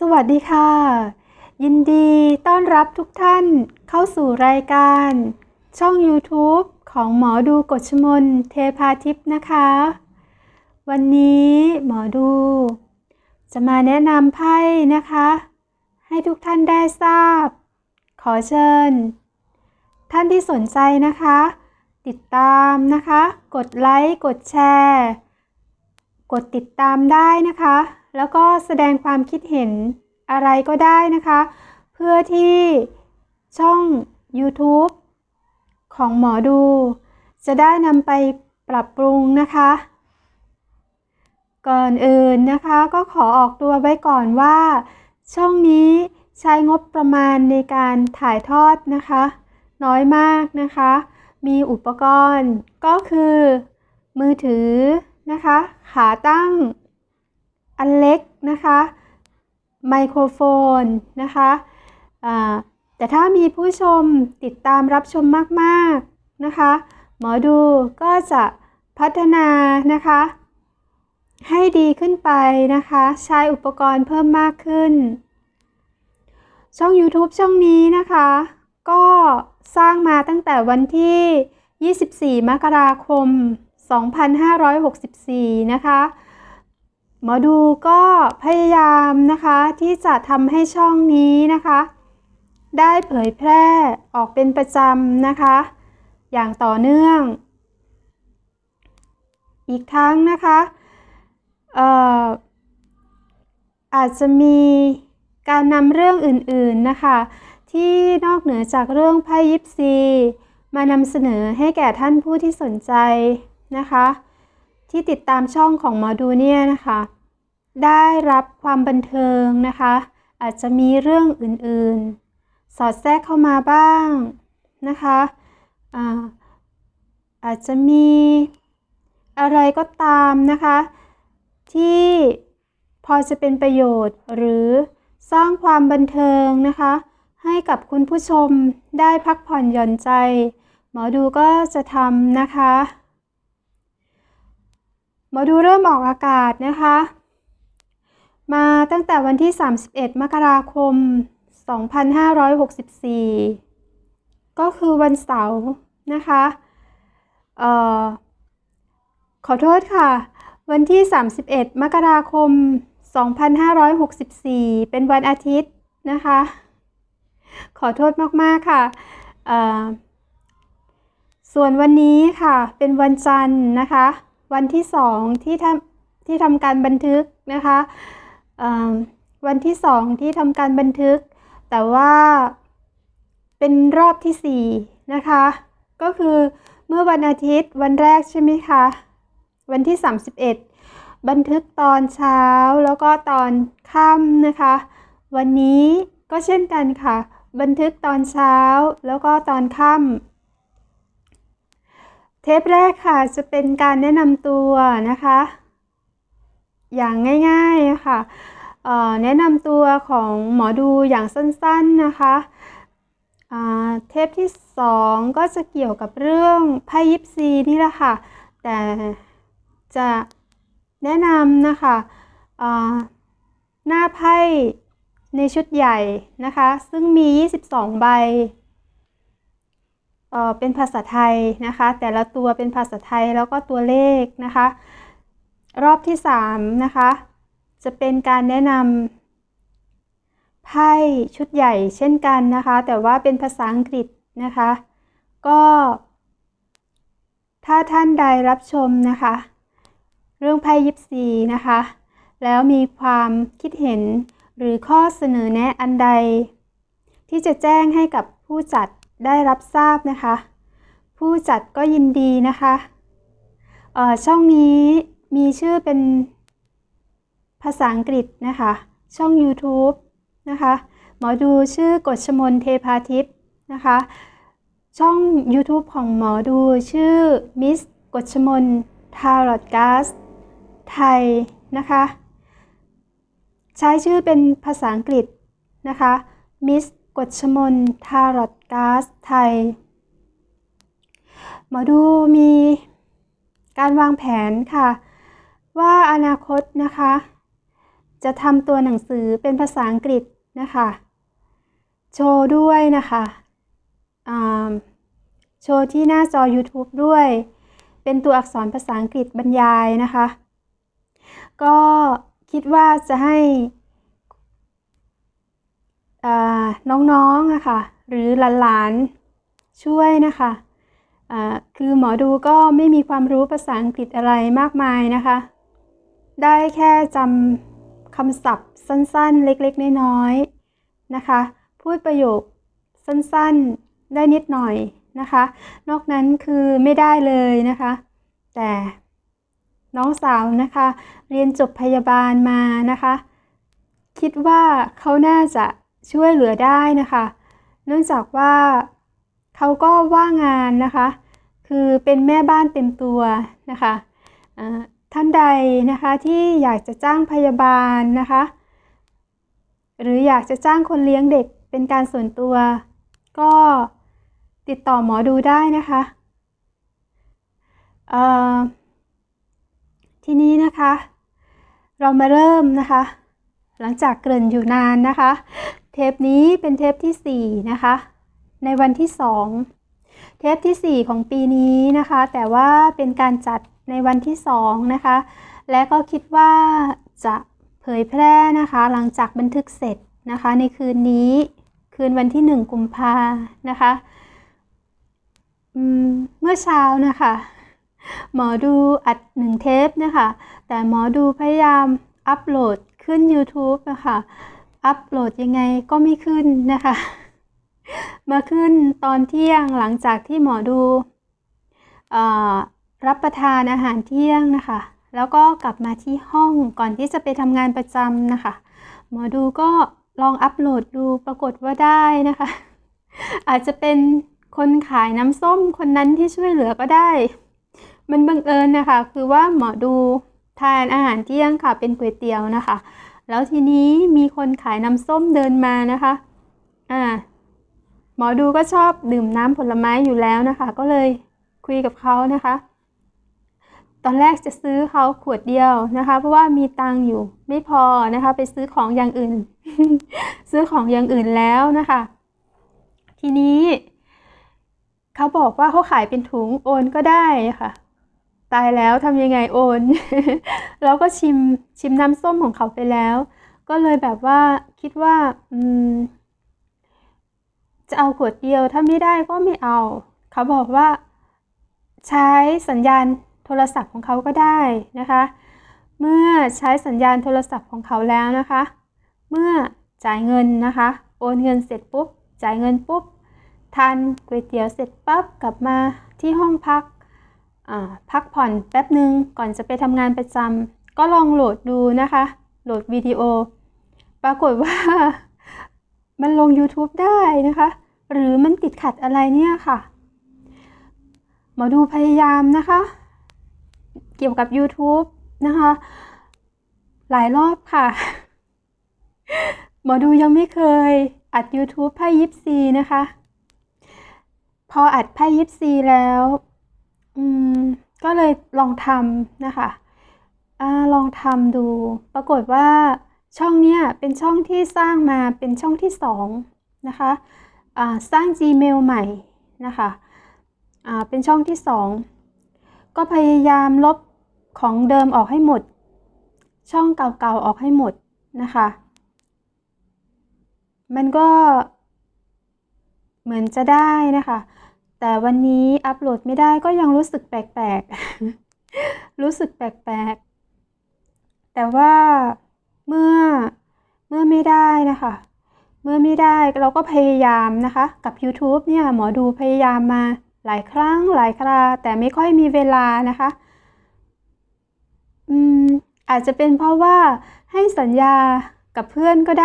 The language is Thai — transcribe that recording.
สวัสดีค่ะ ยินดีต้อนรับทุกท่านเข้าสู่รายการ ช่อง YouTube ของหมอดูกฎชมนเทพาทิพย์นะคะ วันนี้หมอดู จะมาแนะนำไพ่นะคะ ให้ทุกท่านได้ทราบ ขอเชิญ ท่านที่สนใจนะคะ ติดตามนะคะ กดไลค์ กดแชร์ กดติดตามได้นะคะ แล้วก็แสดงความคิดเห็นอะไรก็ได้นะคะ เพื่อที่ช่อง YouTube ของหมอดู จะได้นำไปปรับปรุงนะคะ ก่อนอื่นนะคะก็ขอออกตัวไว้ก่อนว่า ช่องนี้ใช้งบประมาณในการถ่ายทอดนะคะ น้อยมากนะคะ มีอุปกรณ์ก็คือ มือถือนะคะ ขาตั้ง อันเล็กนะคะ ไมโครโฟนนะคะแต่ถ้ามีผู้ชมติดตามรับชมมากๆนะคะ หมอดูก็จะพัฒนานะคะ ให้ดีขึ้นไปนะคะ ใช้อุปกรณ์เพิ่มมากขึ้น ช่อง YouTube ช่องนี้นะคะ ก็สร้างมาตั้งแต่วันที่ 24 มกราคม 2564 นะคะ หมอดูก็พยายามนะคะที่จะทำให้ช่องนี้นะคะ ได้เผยแพร่ออกเป็นประจำนะคะ อย่างต่อเนื่อง อีกทั้งนะคะเอ่ออาจจะมีการนำเรื่องอื่นๆนะคะ ที่นอกเหนือจากเรื่องไพ่ยิปซี มานำเสนอให้แก่ท่านผู้ที่สนใจนะคะ ที่ติดตามช่องของหมอดูเนี่ยนะคะ ได้รับความบันเทิงนะคะ อาจจะมีเรื่องอื่นๆ สอดแทรกเข้ามาบ้างนะคะอาอาจจะมีอะไรก็ตามนะคะ ที่พอจะเป็นประโยชน์หรือสร้างความบันเทิงนะคะ ให้กับคุณผู้ชมได้พักผ่อนหย่อนใจ หมอดูก็จะทำนะคะ หมอดูเริ่มออกอากาศนะคะ มาตั้งแต่วันที่ 31 มกราคม 2564 ก็คือวันเสาร์นะคะเอ่อขอโทษค่ะ วันที่ 31 มกราคม 2564 เป็นวันอาทิตย์นะคะ ขอโทษมาก ๆ ค่ะเอ่อส่วนวันนี้ค่ะ เป็นวันจันทร์นะคะ วันที่สองที่ทำที่ทำการบันทึกนะคะ วันที่สองที่ทำการบันทึก แต่ว่าเป็นรอบที่สี่นะคะ ก็คือเมื่อวันอาทิตย์วันแรกใช่ไหมคะ วันที่ 31 บันทึกตอนเช้าแล้วก็ตอนค่ำนะคะ วันนี้ก็เช่นกันค่ะ บันทึกตอนเช้าแล้วก็ตอนค่ำเทปแรกค่ะจะเป็นการแนะนำตัวนะคะ อย่างง่ายๆค่ะแนะนำตัวของหมอดูอย่างสั้นๆนะคะเทปที่สองก็จะเกี่ยวกับเรื่องไพ่ยิปซีนี่แหละค่ะ แต่จะแนะนำนะคะหน้าไพ่ในชุดใหญ่นะคะ ซึ่งมี 22 ใบเอ่อเป็นภาษาไทยนะคะ แต่ละตัวเป็นภาษาไทยแล้วก็ตัวเลขนะคะ รอบที่3นะคะจะเป็นการแนะนำไพ่ชุดใหญ่เช่นกันนะคะ แต่ว่าเป็นภาษาอังกฤษนะคะ ก็ ถ้าท่านใดรับชมนะคะ เรื่องไพ่ยิปซีนะคะ แล้วมีความคิดเห็นหรือข้อเสนอแนะอันใด ที่จะแจ้งให้กับผู้จัดได้รับทราบนะคะ ผู้จัดก็ยินดีนะคะเอ่อช่องนี้ มีชื่อเป็นภาษาอังกฤษนะคะ ช่อง YouTube นะคะ หมอดูชื่อกฎชมนเทพาทิพย์นะคะ ช่อง YouTube ของหมอดูชื่อมิสกฎชมนทารอตกาสไทยนะคะ ใช้ชื่อเป็นภาษาอังกฤษนะคะมิสกฎชมนทารอตกาสไทย หมอดูมีการวางแผนค่ะ ว่าอนาคตนะคะ จะทำตัวหนังสือเป็นภาษาอังกฤษนะคะ โชว์ด้วยนะคะโชว์ที่หน้าจอ YouTube ด้วย เป็นตัวอักษรภาษาอังกฤษบรรยายนะคะ ก็คิดว่าจะให้น้องๆอะค่ะ หรือหลานๆ ช่วยนะคะอ่าคือหมอดูก็ไม่มีความรู้ภาษาอังกฤษอะไรมากมายนะคะ ได้แค่จำคำศัพท์สั้นๆ เล็กๆ น้อยๆ นะคะ พูดประโยคสั้นๆ ได้นิดหน่อยนะคะ นอกนั้นคือไม่ได้เลยนะคะ แต่น้องสาวนะคะ เรียนจบพยาบาลมานะคะ คิดว่าเขาน่าจะช่วยเหลือได้นะคะ เนื่องจากว่าเขาก็ว่างงานนะคะ คือเป็นแม่บ้านเต็มตัวนะคะอ่า ท่านใดนะคะที่อยากจะจ้างพยาบาลนะคะ หรืออยากจะจ้างคนเลี้ยงเด็กเป็นการส่วนตัว ก็ติดต่อหมอดูได้นะคะทีนี้นะคะ เรามาเริ่มนะคะ หลังจากเกริ่นอยู่นานนะคะ เทปนี้เป็นเทปที่ 4 นะคะ ในวันที่ 2 เทปที่ 4 ของปีนี้นะคะ แต่ว่าเป็นการจัด ในวันที่2นะคะ และก็คิดว่าจะเผยแพร่นะคะ หลังจากบันทึกเสร็จนะคะ ในคืนนี้คืนวันที่ 1 กุมภานะคะมเมื่อเช้านะคะ หมอดูอัดหนึ่งเทปนะคะ แต่หมอดูพยายามอัปโหลดขึ้น YouTube นะคะ อัปโหลดยังไงก็ไม่ขึ้นนะคะ มาขึ้นตอนเที่ยงหลังจากที่หมอดูอ รับประทานอาหารเที่ยงนะคะ แล้วก็กลับมาที่ห้องก่อนที่จะไปทำงานประจำนะคะ หมอดูก็ลองอัปโหลดดูปรากฏว่าได้นะคะ อาจจะเป็นคนขายน้ำส้มคนนั้นที่ช่วยเหลือก็ได้ มันบังเอิญนะคะ คือว่าหมอดูทานอาหารเที่ยงค่ะ เป็นก๋วยเตี๋ยวนะคะ แล้วทีนี้มีคนขายน้ำส้มเดินมานะคะ อ่า หมอดูก็ชอบดื่มน้ำผลไม้อยู่แล้วนะคะ ก็เลยคุยกับเขานะคะ ตอนแรกจะซื้อเขาขวดเดียวนะคะ เพราะว่ามีตังอยู่ไม่พอนะคะ ไปซื้อของอย่างอื่น ซื้อของอย่างอื่นแล้วนะคะ ทีนี้เขาบอกว่าเขาขายเป็นถุงโอนก็ได้ค่ะ ตายแล้วทำยังไงโอน เราก็ชิมชิมน้ำส้มของเขาไปแล้ว ก็เลยแบบว่าคิดว่าอืมจะเอาขวดเดียวถ้าไม่ได้ก็ไม่เอา เขาบอกว่า ใช้สัญญาณ โทรศัพท์ของเขาก็ได้นะคะ เมื่อใช้สัญญาณโทรศัพท์ของเขาแล้วนะคะ เมื่อจ่ายเงินนะคะ โอนเงินเสร็จปุ๊บ จ่ายเงินปุ๊บ ทานก๋วยเตี๋ยวเสร็จปั๊บกลับมาที่ห้องพักพักผ่อนแป๊บหนึ่งก่อนจะไปทำงานประจำก็ลองโหลดดูนะคะ โหลดวิดีโอ ปรากฏว่ามันลง YouTube ได้นะคะ หรือมันติดขัดอะไรเนี่ยค่ะ หมอดูพยายามนะคะ เกี่ยวกับ YouTube นะคะ หลายรอบค่ะ หมอดูยังไม่เคยอัด YouTube ไพ่ยิปซีนะคะ พออัดไพ่ยิปซีแล้ว อืม ก็เลยลองทำนะคะอ่าลองทำดู ปรากฏว่าช่องเนี้ยเป็นช่องที่สร้างมาเป็นช่องที่สองนะคะอ่าสร้าง Gmail ใหม่นะคะอ่าเป็นช่องที่สองก็พยายามลบ ของเดิมออกให้หมด ช่องเก่าๆออกให้หมดนะคะ มันก็ เหมือนจะได้นะคะ แต่วันนี้อัปโหลดไม่ได้ก็ยังรู้สึกแปลกๆ รู้สึกแปลกๆ แต่ว่าเมื่อเมื่อไม่ได้นะคะ เมื่อไม่ได้เราก็พยายามนะคะ กับ YouTube เนี่ยหมอดูพยายามมาหลายครั้งหลายคราแต่ไม่ค่อยมีเวลานะคะ อืมอาจจะเป็นเพราะว่าให้สัญญากับเพื่อนก็ได้